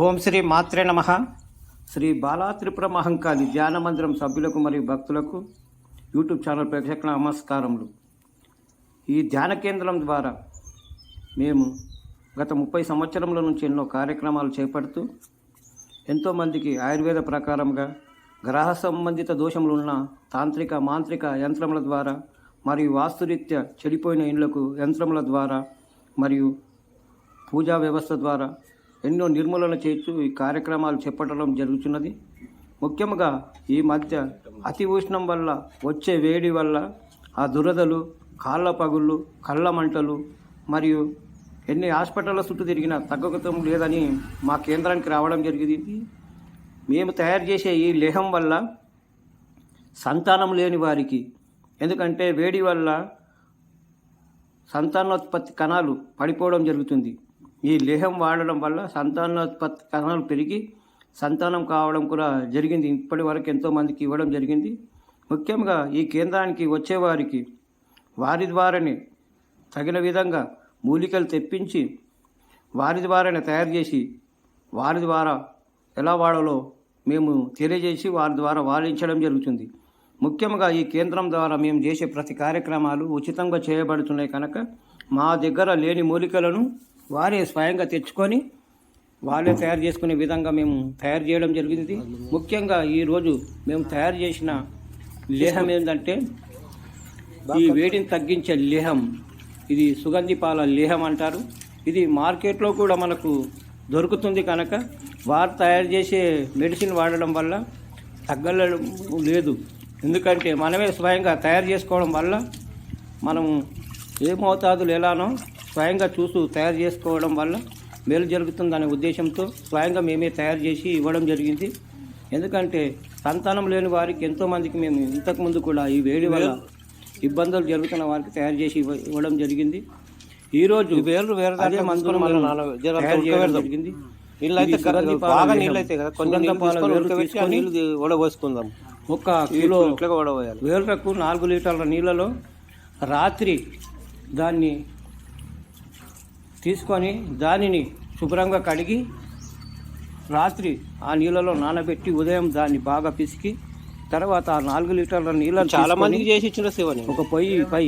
ఓం శ్రీ మాత్రే నమ. శ్రీ బాలా త్రిపుర మహంకాళి ధ్యాన మందిరం సభ్యులకు మరియు భక్తులకు యూట్యూబ్ ఛానల్ ప్రేక్షకుల నమస్కారములు. ఈ ధ్యాన కేంద్రం ద్వారా మేము గత ముప్పై సంవత్సరముల నుంచి ఎన్నో కార్యక్రమాలు చేపడుతూ ఎంతోమందికి ఆయుర్వేద ప్రకారంగా గ్రహ సంబంధిత దోషములు ఉన్న తాంత్రిక మాంత్రిక యంత్రముల ద్వారా మరియు వాస్తురీత్యా చెడిపోయిన ఇండ్లకు యంత్రముల ద్వారా మరియు పూజా వ్యవస్థ ద్వారా ఎన్నో నిర్మూలన చేయొచ్చు. ఈ కార్యక్రమాలు చేపట్టడం జరుగుతున్నది. ముఖ్యంగా ఈ మధ్య అతి ఉష్ణం వల్ల వచ్చే వేడి వల్ల ఆ దురదలు కాళ్ళ పగుళ్ళు కళ్ళ మంటలు మరియు ఎన్ని హాస్పిటల్ల చుట్టూ తిరిగినా తగ్గతం లేదని మా కేంద్రానికి రావడం జరిగింది. మేము తయారు చేసే ఈ లేహం వల్ల సంతానం లేని వారికి ఎందుకంటే వేడి వల్ల సంతానోత్పత్తి కణాలు పడిపోవడం జరుగుతుంది. ఈ లేహం వాడడం వల్ల సంతానోత్పత్తి కణాలు పెరిగి సంతానం కావడం కూడా జరిగింది. ఇప్పటి వరకు ఎంతోమందికి ఇవ్వడం జరిగింది. ముఖ్యంగా ఈ కేంద్రానికి వచ్చేవారికి వారి ద్వారానే తగిన విధంగా మూలికలు తెప్పించి వారి ద్వారానే తయారు చేసి వారి ద్వారా ఎలా వాడాలో మేము తెలియజేసి వారి ద్వారా వాడించడం జరుగుతుంది. ముఖ్యంగా ఈ కేంద్రం ద్వారా మేము చేసే ప్రతి కార్యక్రమాలు ఉచితంగా చేయబడుతున్నాయి కనుక మా దగ్గర లేని మూలికలను వారే స్వయంగా తెచ్చుకొని వాళ్ళే తయారు చేసుకునే విధంగా మేము తయారు చేయడం జరిగింది. ముఖ్యంగా ఈరోజు మేము తయారు చేసిన లేహం ఏంటంటే ఈ వేడిని తగ్గించే లేహం ఇది సుగంధి పాల లేహం అంటారు. ఇది మార్కెట్లో కూడా మనకు దొరుకుతుంది కనుక వారు తయారు చేసే మెడిసిన్ వాడడం వల్ల తగ్గడం లేదు. ఎందుకంటే మనమే స్వయంగా తయారు చేసుకోవడం వల్ల మనం ఏ మోతాదులు ఎలానో స్వయంగా చూస్తూ తయారు చేసుకోవడం వల్ల మేలు జరుగుతుందనే ఉద్దేశంతో స్వయంగా మేమే తయారు చేసి ఇవ్వడం జరిగింది. ఎందుకంటే సంతానం లేని వారికి ఎంతోమందికి మేము ఇంతకుముందు కూడా ఈ వేడి వల్ల ఇబ్బందులు జరుగుతున్న వారికి తయారు చేసి ఇవ్వ- ఇవ్వడం జరిగింది. ఈ రోజు వేరు వేరు మందులు తయారు చేయడం. జరిగింది. బాగా. నీళ్ళు అయితే కదా. సుగంధ నీళ్ళు వడబోసుకుందాం ఒక కిలో వేలకు నాలుగు లీటర్ల నీళ్ళలో రాత్రి దాన్ని తీసుకొని దానిని శుభ్రంగా కడిగి రాత్రి ఆ నీళ్ళలో నానబెట్టి ఉదయం దాన్ని బాగా పిసికి తర్వాత ఆ నాలుగు లీటర్ల నీళ్ళని చాలా మందికి చేసి ఇచ్చిన శివని ఒక పొయ్యి పై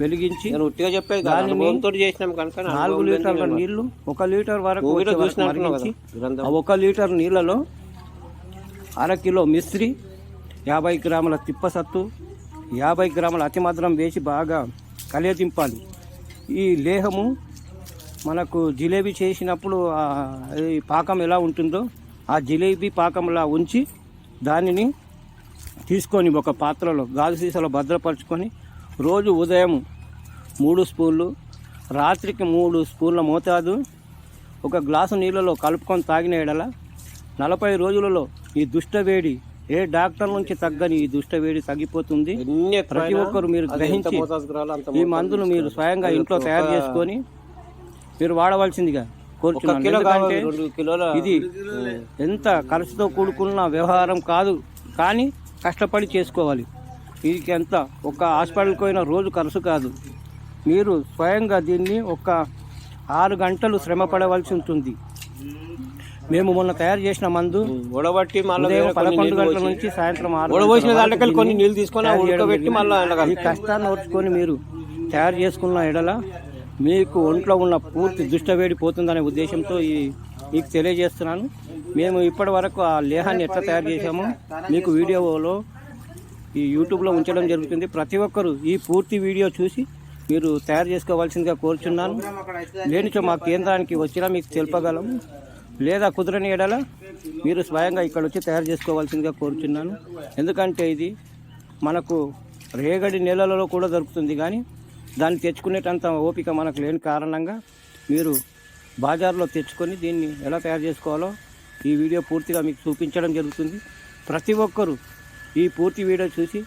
వెలిగించి నేను ఉట్టిగా చెప్పేది దానిని అనుభవంతో చేసినాం కనుక నాలుగు లీటర్ల. నీళ్ళు ఒక లీటర్ వరకు. ఆ ఒక లీటర్ నీళ్ళలో అర కిలో మిశ్రి యాభై గ్రాముల తిప్పసత్తు యాభై గ్రాముల అతిమధురం వేసి బాగా కలియదింపాలి. ఈ లేహము మనకు జిలేబీ చేసినప్పుడు ఈ పాకం ఎలా ఉంటుందో ఆ జిలేబీ పాకంలా ఉంచి దానిని తీసుకొని ఒక పాత్రలో గాజు సీసాలో భద్రపరుచుకొని రోజు ఉదయం మూడు స్పూన్లు రాత్రికి మూడు స్పూన్ల మోతాదు ఒక గ్లాసు నీళ్ళలో కలుపుకొని తాగిన ఎడల నలభై రోజులలో ఈ దుష్టవేడి ఏ డాక్టర్ నుంచి తగ్గని ఈ దుష్టవేడి తగ్గిపోతుంది? ఎన్ని ప్రతి ఒక్కరు మీరు గ్రహించి ఈ మందులు మీరు స్వయంగా ఇంట్లో తయారు చేసుకొని మీరు వాడవలసిందిగా కోరుచున్నాను. ఇది ఎంత ఖర్చుతో కూడుకున్న వ్యవహారం కాదు కానీ కష్టపడి చేసుకోవాలి. ఇది ఎంత ఒక హాస్పిటల్కి పోయిన రోజు ఖర్చు కాదు. మీరు స్వయంగా దీన్ని ఒక ఆరు గంటలు శ్రమ పడవలసి ఉంటుంది. మేము మొన్న తయారు చేసిన మందు ఉడబట్టి మళ్ళీ పదకొండు గంటల నుంచి సాయంత్రం ఉడబోసిన కొన్ని నీళ్ళు తీసుకొని ఉడకబెట్టి. మళ్ళీ. ఈ కష్టాన్ని ఓర్చుకొని మీరు తయారు చేసుకున్న ఎడల మీకు ఒంట్లో ఉన్న పూర్తి దుష్టవేడి పోతుందనే ఉద్దేశంతో ఈ మీకు తెలియజేస్తున్నాను మేము ఇప్పటి వరకు ఆ లేహాన్ని ఎట్లా తయారు చేశామో మీకు వీడియోలో ఈ యూట్యూబ్లో ఉంచడం జరుగుతుంది ప్రతి ఒక్కరూ ఈ పూర్తి వీడియో చూసి మీరు తయారు చేసుకోవాల్సిందిగా కోరుచున్నాను లేనిచో మా కేంద్రానికి వచ్చినా మీకు తెలుపగలం లేదా కుదరని ఎడల మీరు స్వయంగా ఇక్కడ వచ్చి తయారు చేసుకోవాల్సిందిగా కోరుచున్నాను. ఎందుకంటే ఇది మనకు రేగడి నెలలలో కూడా దొరుకుతుంది కానీ దాన్ని తెచ్చుకునేటంత ఓపిక మనకు లేని కారణంగా మీరు బాజార్లో తెచ్చుకొని దీన్ని ఎలా తయారు చేసుకోవాలో ఈ వీడియో పూర్తిగా మీకు చూపించడం జరుగుతుంది. ప్రతి ఒక్కరూ ఈ పూర్తి వీడియో చూసి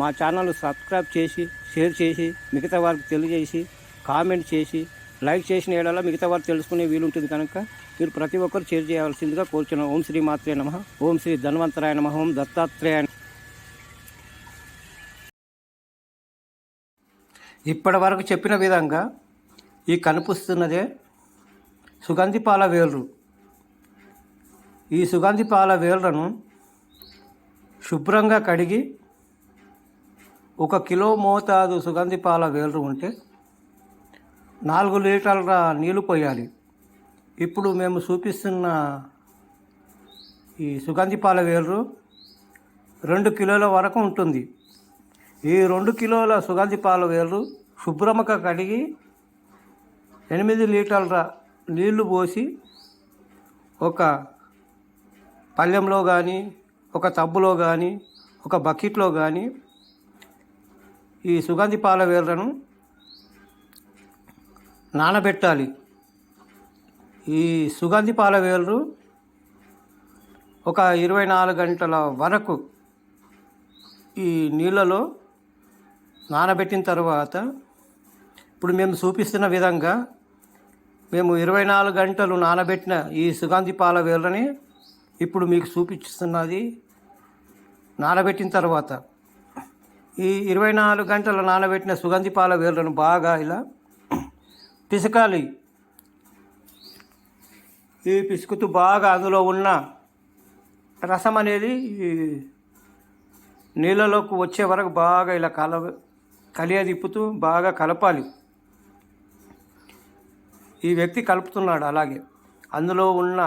మా ఛానల్ సబ్స్క్రైబ్ చేసి షేర్ చేసి మిగతా వారికి తెలియజేసి కామెంట్ చేసి లైక్ చేసిన ఏడలా మిగతా వారు తెలుసుకునే వీలుంటుంది కనుక మీరు ప్రతి ఒక్కరు షేర్ చేయాల్సిందిగా కోరుచున్నాం. ఓం శ్రీ మాత్రే నమ. ఓం శ్రీ ధన్వంతరాయ నమ. ఓం దత్తాత్రేయ ఇప్పటి వరకు చెప్పిన విధంగా ఈ కనిపిస్తున్నదే సుగంధి పాల వేలు ఈ సుగంధి పాల శుభ్రంగా కడిగి ఒక కిలో మోతాదు సుగంధి పాల ఉంటే నాలుగు లీటర్ల నీళ్ళు పోయాలి. ఇప్పుడు మేము చూపిస్తున్న ఈ సుగంధి పాల వేరు రెండు కిలోల వరకు ఉంటుంది. ఈ రెండు కిలోల సుగంధి పాల వేరు శుభ్రముగా కడిగి ఎనిమిది లీటర్ల నీళ్ళు పోసి ఒక పళ్ళెంలో కానీ ఒక టబ్బులో కానీ ఒక బకెట్లో కానీ ఈ సుగంధి పాల వేర్లను నానబెట్టాలి. ఈ సుగంధి పాల వేర్లు ఒక ఇరవై నాలుగు గంటల వరకు ఈ నీళ్ళలో నానబెట్టిన తర్వాత ఇప్పుడు మేము చూపిస్తున్న విధంగా మేము ఇరవై నాలుగు గంటలు నానబెట్టిన ఈ సుగంధి పాల వేలని ఇప్పుడు మీకు చూపిస్తున్నది నానబెట్టిన తర్వాత. ఈ ఇరవై నాలుగు గంటలు నానబెట్టిన సుగంధి పాల వేలను బాగా ఇలా పిసకాలి. ఈ పిసుకుతూ బాగా అందులో ఉన్న రసం అనేది ఈ నీళ్ళలోకి వచ్చే వరకు బాగా ఇలా కల కలియ తిప్పుతూ బాగా కలపాలి. ఈ వ్యక్తి కలుపుతున్నాడు అలాగే. అందులో ఉన్న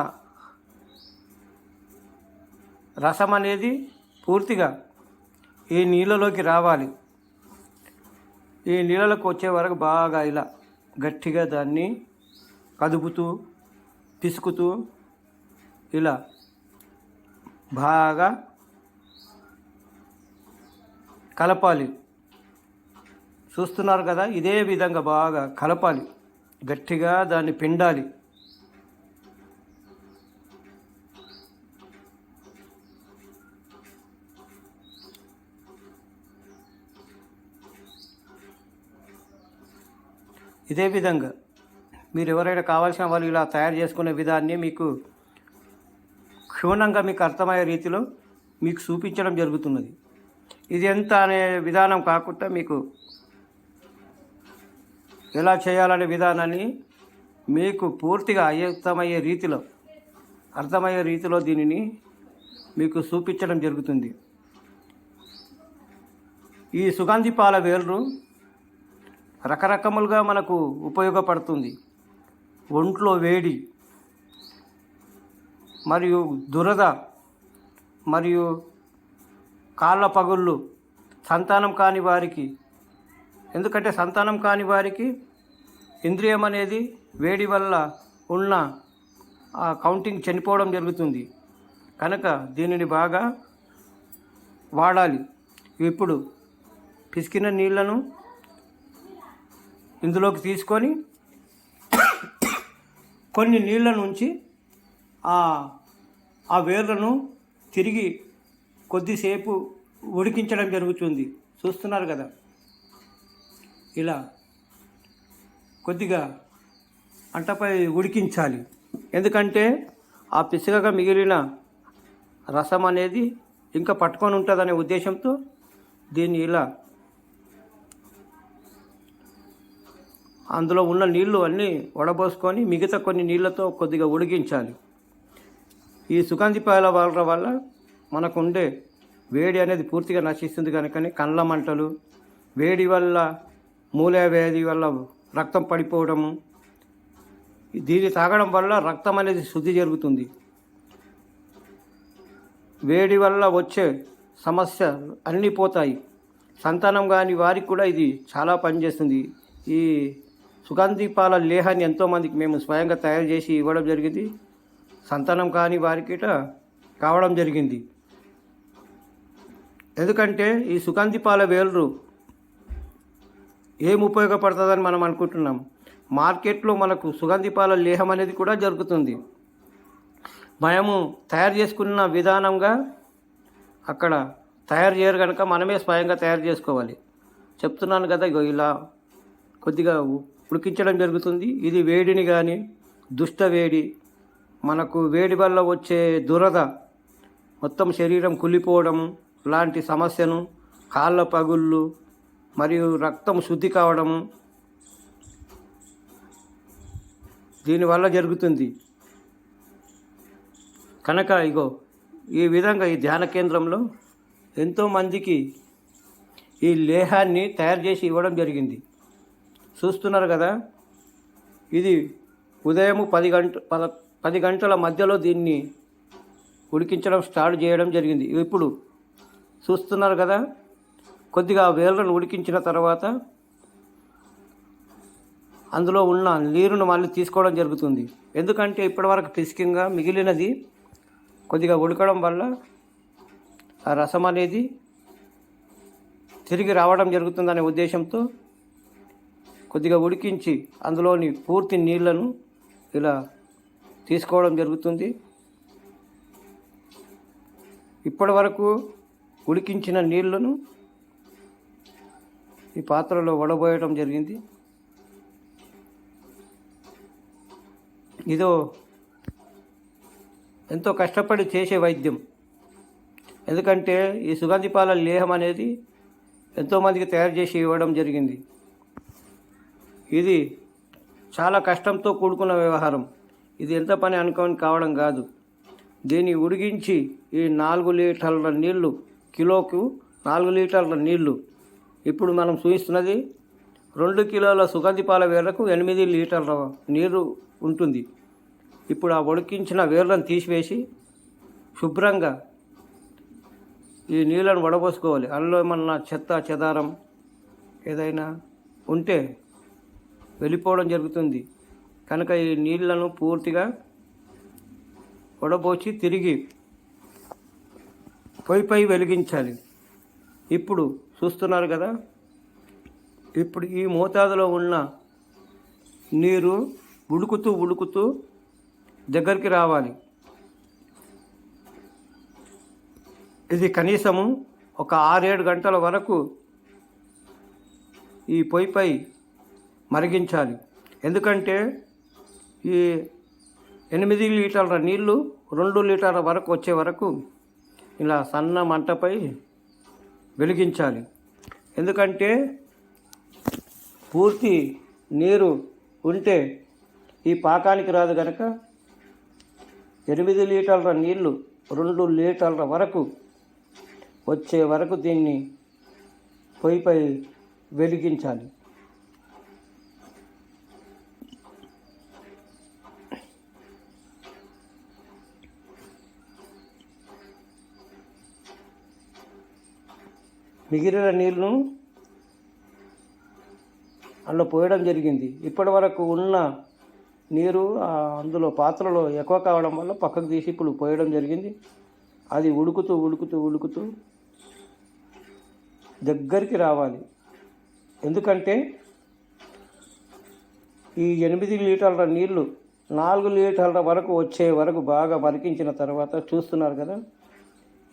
రసం అనేది పూర్తిగా ఈ నీళ్ళలోకి రావాలి. ఈ నీళ్ళలోకి వచ్చే వరకు బాగా ఇలా గట్టిగా దాన్ని కదుపుతూ పిసుకుతూ ఇలా బాగా కలపాలి. చూస్తున్నారు కదా? ఇదే విధంగా బాగా కలపాలి. గట్టిగా దాన్ని పిండాలి. ఇదే విధంగా మీరు ఎవరైనా కావాల్సిన వాళ్ళు ఇలా తయారు చేసుకునే విధాన్ని మీకు క్షుణ్ణంగా మీకు అర్థమయ్యే రీతిలో మీకు చూపించడం జరుగుతున్నది. ఇది ఎంత అనే విధానం కాకుండా మీకు ఎలా చేయాలనే విధానాన్ని మీకు పూర్తిగా అర్థమయ్యే రీతిలో అర్థమయ్యే రీతిలో దీనిని మీకు చూపించడం జరుగుతుంది. ఈ సుగంధి పాల వేళ్ళు రకరకములుగా మనకు ఉపయోగపడుతుంది. ఒంట్లో వేడి మరియు దురద మరియు కాళ్ళ పగుళ్ళు సంతానం కాని వారికి. ఎందుకంటే సంతానం కాని వారికి ఇంద్రియం అనేది వేడి వల్ల ఉన్న ఆ కౌంటింగ్ చనిపోవడం జరుగుతుంది. కనుక దీనిని బాగా వాడాలి. ఇప్పుడు పిసికిన నీళ్ళను ఇందులోకి తీసుకొని కొన్ని నీళ్ళ నుంచి ఆ ఆ వేర్లను తిరిగి కొద్దిసేపు ఉడికించడం జరుగుతుంది. చూస్తున్నారు కదా? ఇలా కొద్దిగా అంటపై ఉడికించాలి. ఎందుకంటే ఆ పిసగగా మిగిలిన రసం అనేది ఇంకా పట్టుకొని ఉంటుందనే ఉద్దేశంతో దీన్ని ఇలా అందులో ఉన్న నీళ్ళు అన్నీ వడబోసుకొని మిగతా కొన్ని నీళ్ళతో కొద్దిగా ఉడికించాలి. ఈ సుగంధి పాయల వాళ్ళ వల్ల మనకు ఉండే వేడి అనేది పూర్తిగా నశిస్తుంది కనుకని కండ్ల మంటలు వేడి వల్ల మూల వ్యాధి వల్ల రక్తం పడిపోవడము దీన్ని తాగడం వల్ల రక్తం అనేది శుద్ధి జరుగుతుంది. వేడి వల్ల వచ్చే సమస్య అన్నీ పోతాయి. సంతానం కాని వారికి కూడా ఇది చాలా పనిచేస్తుంది. ఈ సుగంధి పాల లేహాన్ని ఎంతోమందికి మేము స్వయంగా తయారు చేసి ఇవ్వడం జరిగింది. సంతానం కాని వారికిట కావడం జరిగింది. ఎందుకంటే ఈ సుగంధి పాల వేలు ఏం ఉపయోగపడుతుందని మనం అనుకుంటున్నాం. మార్కెట్లో మనకు సుగంధి పాల లేహం అనేది కూడా జరుగుతుంది. మనము తయారు చేసుకున్న విధానంగా అక్కడ తయారు చేయరు కనుక మనమే స్వయంగా తయారు చేసుకోవాలి. చెప్తున్నాను కదా ఇగో ఇలా కొద్దిగా ఉడికించడం జరుగుతుంది. ఇది వేడిని కానీ దుష్ట వేడి మనకు వేడి వల్ల వచ్చే దురద మొత్తం శరీరం కుళ్ళిపోవడం లాంటి సమస్యను కాళ్ళ పగుళ్ళు మరియు రక్తం శుద్ధి కావడము దీనివల్ల జరుగుతుంది. కనుక ఇగో ఈ విధంగా ఈ ధ్యాన కేంద్రంలో ఎంతోమందికి ఈ లేహాన్ని తయారు చేసి ఇవ్వడం జరిగింది. చూస్తున్నారు కదా? ఇది ఉదయం పది గంట పద పది గంటల మధ్యలో దీన్ని ఉడికించడం స్టార్ట్ చేయడం జరిగింది. ఇప్పుడు చూస్తున్నారు కదా? కొద్దిగా వేళ్ళను ఉడికించిన తర్వాత అందులో ఉన్న నీరును మళ్ళీ తీసుకోవడం జరుగుతుంది. ఎందుకంటే ఇప్పటివరకు పిసికింగా మిగిలినది కొద్దిగా ఉడకడం వల్ల ఆ రసం అనేది తిరిగి రావడం జరుగుతుందనే ఉద్దేశంతో కొద్దిగా ఉడికించి అందులోని పూర్తి నీళ్ళను ఇలా తీసుకోవడం జరుగుతుంది. ఇప్పటి వరకు ఉడికించిన నీళ్ళను ఈ పాత్రలో వడబోయడం జరిగింది. ఇదో ఎంతో కష్టపడి చేసే వైద్యం. ఎందుకంటే ఈ సుగంధిపాల లేహం అనేది ఎంతోమందికి తయారు చేసి ఇవ్వడం జరిగింది. ఇది చాలా కష్టంతో కూడుకున్న వ్యవహారం. ఇది ఎంత పని అనుకోని కావడం కాదు. దీన్ని ఉడిగించి ఈ నాలుగు లీటర్ల నీళ్ళు కిలోకు నాలుగు లీటర్ల నీళ్ళు. ఇప్పుడు మనం చూపిస్తున్నది రెండు కిలోల సుగంధి పాల వేర్లకు ఎనిమిది లీటర్ల నీరు ఉంటుంది. ఇప్పుడు ఆ ఉడికించిన వేర్లను తీసివేసి శుభ్రంగా ఈ నీళ్ళను వడబోసుకోవాలి. అందులో ఏమన్నా చెత్త చెదారం ఏదైనా ఉంటే వెళ్ళిపోవడం జరుగుతుంది. కనుక ఈ నీళ్ళను పూర్తిగా వడబోసి తిరిగి పొయ్యిపై వెలిగించాలి. ఇప్పుడు చూస్తున్నారు కదా ఇప్పుడు ఈ మోతాదులో ఉన్న నీరు ఉడుకుతూ ఉడుకుతూ దగ్గరికి రావాలి. ఇది కనీసము ఒక ఆరేడు గంటల వరకు ఈ పొయ్యిపై మరిగించాలి. ఎందుకంటే ఈ ఎనిమిది లీటర్ల నీళ్ళు రెండు లీటర్ల వరకు వచ్చే వరకు ఇలా సన్న మంటపై వెలిగించాలి. ఎందుకంటే పూర్తి నీరు ఉంటే ఈ పాకానికి రాదు కనుక ఎనిమిది లీటర్ల నీళ్ళు రెండు లీటర్ల వరకు వచ్చే వరకు దీన్ని పొయ్యిపై వెలిగించాలి. మిగిలిన నీళ్ళను అందులో పోయడం జరిగింది. ఇప్పటి వరకు ఉన్న నీరు అందులో పాత్రలో ఎక్కువ కావడం వల్ల పక్కకు తీసి ఇప్పుడు పోయడం జరిగింది. అది ఉడుకుతూ ఉడుకుతూ ఉడుకుతూ దగ్గరికి రావాలి. ఎందుకంటే ఈ ఎనిమిది లీటర్ల నీళ్ళు నాలుగు లీటర్ల వరకు వచ్చే వరకు బాగా మరికించిన తర్వాత చూస్తున్నారు కదా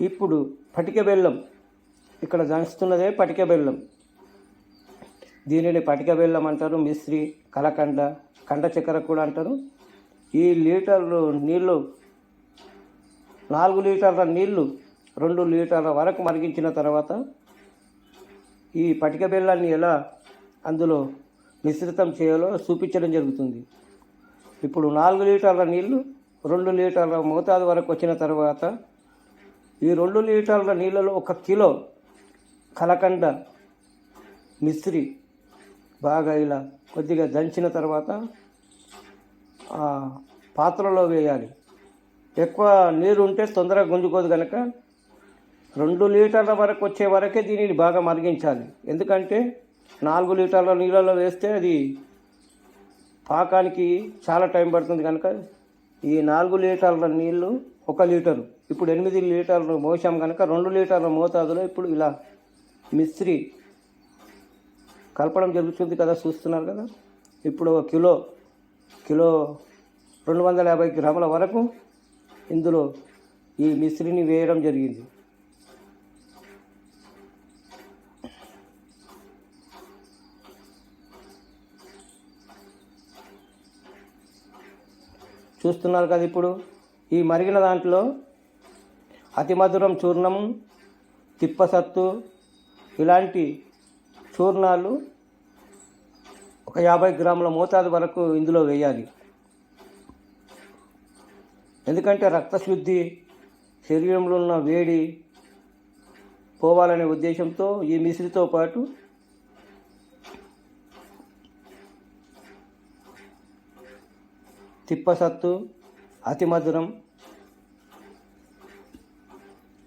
ఇప్పుడు పటిక బెల్లం ఇక్కడ దంచుతున్నదే పటిక బెల్లం. దీనిని పటిక బెల్లం అంటారు మిశ్రి కలకండ కండ చక్కెర కూడా అంటారు. ఈ లీటర్లు నీళ్ళు నాలుగు లీటర్ల నీళ్ళు రెండు లీటర్ల వరకు మరిగించిన తర్వాత ఈ పటిక బెల్లాన్ని ఎలా అందులో మిశ్రితం చేయాలో చూపించడం జరుగుతుంది. ఇప్పుడు నాలుగు లీటర్ల నీళ్ళు రెండు లీటర్ల మోతాదు వరకు వచ్చిన తర్వాత ఈ రెండు లీటర్ల నీళ్ళలో ఒక కిలో కలకండ మిశ్రి బాగా ఇలా కొద్దిగా దంచిన తర్వాత ఆ పాత్రలో వేయాలి. ఎక్కువ నీరు ఉంటే తొందరగా గుంజుకోదు కనుక రెండు లీటర్ల వరకు వచ్చే వరకే దీనిని బాగా మరిగించాలి. ఎందుకంటే నాలుగు లీటర్ల నీళ్ళలో వేస్తే అది పాకానికి చాలా టైం పడుతుంది కనుక ఈ నాలుగు లీటర్ల నీళ్ళు ఒక లీటరు. ఇప్పుడు ఎనిమిది లీటర్లు మోసాం కనుక రెండు లీటర్ల మోతాదులో ఇప్పుడు ఇలా మిస్త్రీ కలపడం జరుగుతుంది కదా చూస్తున్నారు కదా? ఇప్పుడు ఒక కిలో కిలో రెండు వందల యాభై గ్రాముల వరకు ఇందులో ఈ మిశ్రిని వేయడం జరిగింది. చూస్తున్నారు కదా ఇప్పుడు ఈ మరిగిన దాంట్లో అతి మధురం చూర్ణము తిప్పసత్తు ఇలాంటి చూర్ణాలు ఒక యాభై గ్రాముల మోతాదు వరకు ఇందులో వేయాలి. ఎందుకంటే రక్తశుద్ధి శరీరంలో ఉన్న వేడి పోవాలనే ఉద్దేశంతో ఈ మిశ్రితో పాటు తిప్పసత్తు అతి మధురం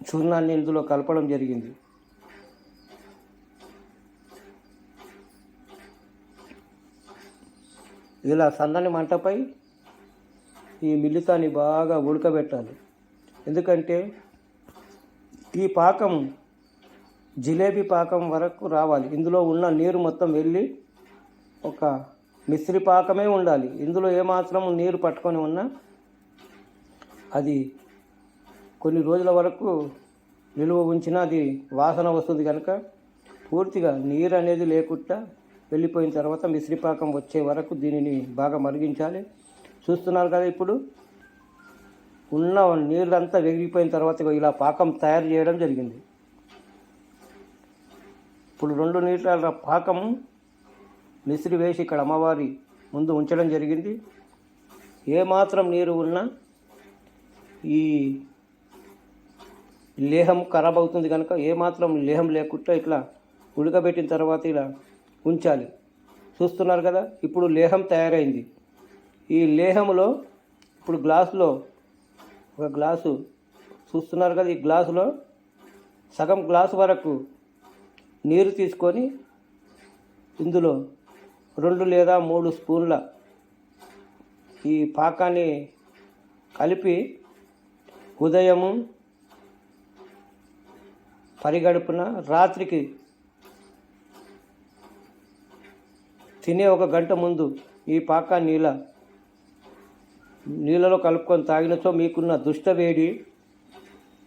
చూర్ణాన్ని ఇందులో కలపడం జరిగింది. ఇలా సన్నని మంటపై ఈ మిల్లితాన్ని బాగా ఉడకబెట్టాలి. ఎందుకంటే ఈ పాకం జిలేబీ పాకం వరకు రావాలి. ఇందులో ఉన్న నీరు మొత్తం వెళ్ళి ఒక మిశ్రి పాకమే ఉండాలి. ఇందులో ఏమాత్రం నీరు పట్టుకొని ఉన్నా అది కొన్ని రోజుల వరకు నిలువ ఉంచినా అది వాసన వస్తుంది కనుక పూర్తిగా నీరు అనేది లేకుండా వెళ్ళిపోయిన తర్వాత మిశ్రిపాకం వచ్చే వరకు దీనిని బాగా మరిగించాలి. చూస్తున్నారు కదా ఇప్పుడు? ఉన్న నీళ్ళంతా వెగిరిపోయిన తర్వాత ఇలా పాకం తయారు చేయడం జరిగింది. ఇప్పుడు రెండు లీటర్ల పాకం మిశ్రి వేసి ఇక్కడ అమ్మవారి ముందు ఉంచడం జరిగింది. ఏమాత్రం నీరు ఉన్నా ఈ లేహం ఖరాబ్ అవుతుంది కనుక ఏమాత్రం లేహం లేకుండా ఇట్లా ఉడకబెట్టిన తర్వాత ఇలా ఉంచాలి. చూస్తున్నారు కదా ఇప్పుడు లేహం తయారైంది. ఈ లేహంలో ఇప్పుడు గ్లాసులో ఒక గ్లాసు చూస్తున్నారు కదా ఈ గ్లాసులో సగం గ్లాసు వరకు నీరు తీసుకొని ఇందులో రెండు లేదా మూడు స్పూన్ల ఈ పాకాన్ని కలిపి ఉదయము పరిగడుపున రాత్రికి తినే ఒక గంట ముందు ఈ పాక నీళ్ళ నీళ్ళలో కలుపుకొని తాగినచో మీకున్న దుష్ట వేడి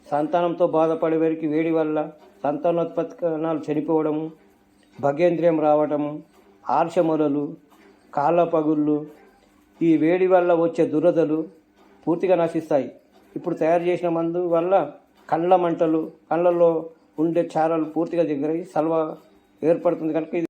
సంతానంతో బాధపడే వారికి వేడి వల్ల సంతానోత్పత్తి కణాలు చనిపోవడము భగేంద్రియం రావడము ఆర్షమొలలు కాళ్ళ పగుళ్ళు ఈ వేడి వల్ల వచ్చే దురదలు పూర్తిగా నశిస్తాయి. ఇప్పుడు తయారు చేసిన మందు వల్ల కళ్ళ మంటలు కళ్ళల్లో ఉండే చారలు పూర్తిగా దగ్గర సల్వ ఏర్పడుతుంది కనుక ఇది